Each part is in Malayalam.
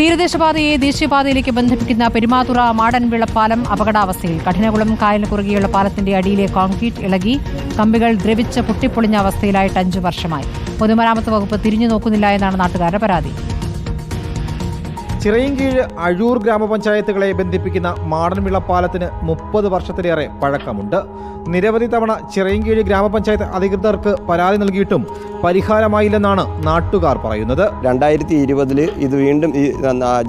തീരദേശപാതയെ ദേശീയപാതയിലേക്ക് ബന്ധിപ്പിക്കുന്ന പെരുമാതുറ മാടൻവിള പാലം അപകടാവസ്ഥയിൽ കഠിനകുളം കായലിന് കുറുകെയുള്ള പാലത്തിന്റെ അടിയിലെ കോൺക്രീറ്റ് ഇളകി കമ്പികൾ ദ്രവിച്ച് പൊട്ടിപ്പൊളിഞ്ഞ അവസ്ഥയിലായിട്ട് അഞ്ചു വർഷമായി. പൊതുമരാമത്ത് വകുപ്പ് തിരിഞ്ഞു നോക്കുന്നില്ല എന്നാണ് നാട്ടുകാരുടെ പരാതി. ചിറയിൻകീഴ് അഴൂർ ഗ്രാമപഞ്ചായത്തുകളെ ബന്ധിപ്പിക്കുന്ന മാടൻവിള പാലത്തിന് മുപ്പത് വർഷത്തിലേറെ പഴക്കമുണ്ട്. നിരവധി തവണ ചിറയൻകീഴ് ഗ്രാമപഞ്ചായത്ത് അധികൃതർക്ക് പരാതി നൽകിയിട്ടും പരിഹാരമായില്ലെന്നാണ് നാട്ടുകാർ പറയുന്നത്. രണ്ടായിരത്തി ഇരുപതിൽ ഇത് വീണ്ടും ഈ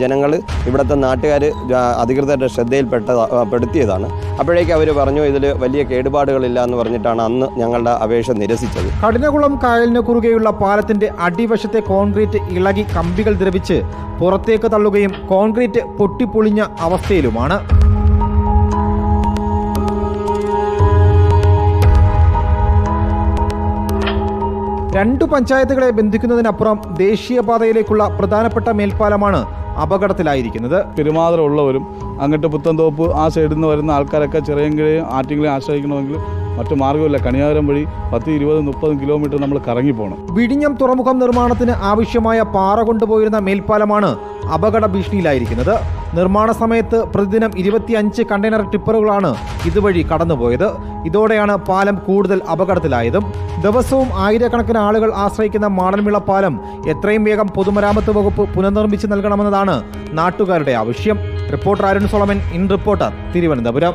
ജനങ്ങൾ ഇവിടുത്തെ നാട്ടുകാർ അധികൃതരുടെ ശ്രദ്ധയിൽപ്പെട്ട പെടുത്തിയതാണ്. അപ്പോഴേക്ക് അവർ പറഞ്ഞു ഇതിൽ വലിയ കേടുപാടുകളില്ല എന്ന് പറഞ്ഞിട്ടാണ് അന്ന് ഞങ്ങളുടെ അപേക്ഷ നിരസിച്ചത്. കഠിനകുളം കായലിന് കുറുകെയുള്ള പാലത്തിന്റെ അടിവശത്തെ കോൺക്രീറ്റ് ഇളകി കമ്പികൾ ദ്രവിച്ച് പുറത്തേക്ക് തള്ളുകയും കോൺക്രീറ്റ് പൊട്ടിപ്പൊളിഞ്ഞ അവസ്ഥയിലുമാണ്. രണ്ടു പഞ്ചായത്തുകളെ ബന്ധിക്കുന്നതിനപ്പുറം ദേശീയപാതയിലേക്കുള്ള പ്രധാനപ്പെട്ട മേൽപ്പാലമാണ് അപകടത്തിലായിരിക്കുന്നത്. പെരുമാതരം ഉള്ളവരും അങ്ങോട്ട് പുത്തൻതോപ്പ് ആ സൈഡിൽ നിന്ന് വരുന്ന ആൾക്കാരൊക്കെ ചെറിയങ്കിലെയും ആറ്റിങ്ങളെയും ആശ്രയിക്കണമെങ്കിൽ മറ്റു മാർഗമില്ല കണിയാരം വഴി പത്ത് ഇരുപത് മുപ്പത് കിലോമീറ്റർ നമ്മൾ കറങ്ങി പോകണം വിഴിഞ്ഞം തുറമുഖം നിർമ്മാണത്തിന് ആവശ്യമായ പാറ കൊണ്ടുപോയിരുന്ന മേൽപ്പാലമാണ് അപകട ഭീഷണിയിലായിരിക്കുന്നത്. നിർമ്മാണ സമയത്ത് പ്രതിദിനം ഇരുപത്തിയഞ്ച് കണ്ടെയ്നർ ടിപ്പറുകളാണ് ഇതുവഴി കടന്നുപോയത്. ഇതോടെയാണ് പാലം കൂടുതൽ അപകടത്തിലായതും. ദിവസവും ആയിരക്കണക്കിന് ആളുകൾ ആശ്രയിക്കുന്ന മാടൻവിള പാലം എത്രയും വേഗം പൊതുമരാമത്ത് വകുപ്പ് പുനർനിർമ്മിച്ച് നൽകണമെന്നതാണ് നാട്ടുകാരുടെ ആവശ്യം. Reporter Arun Solomon in reporter Thiruvananthapuram.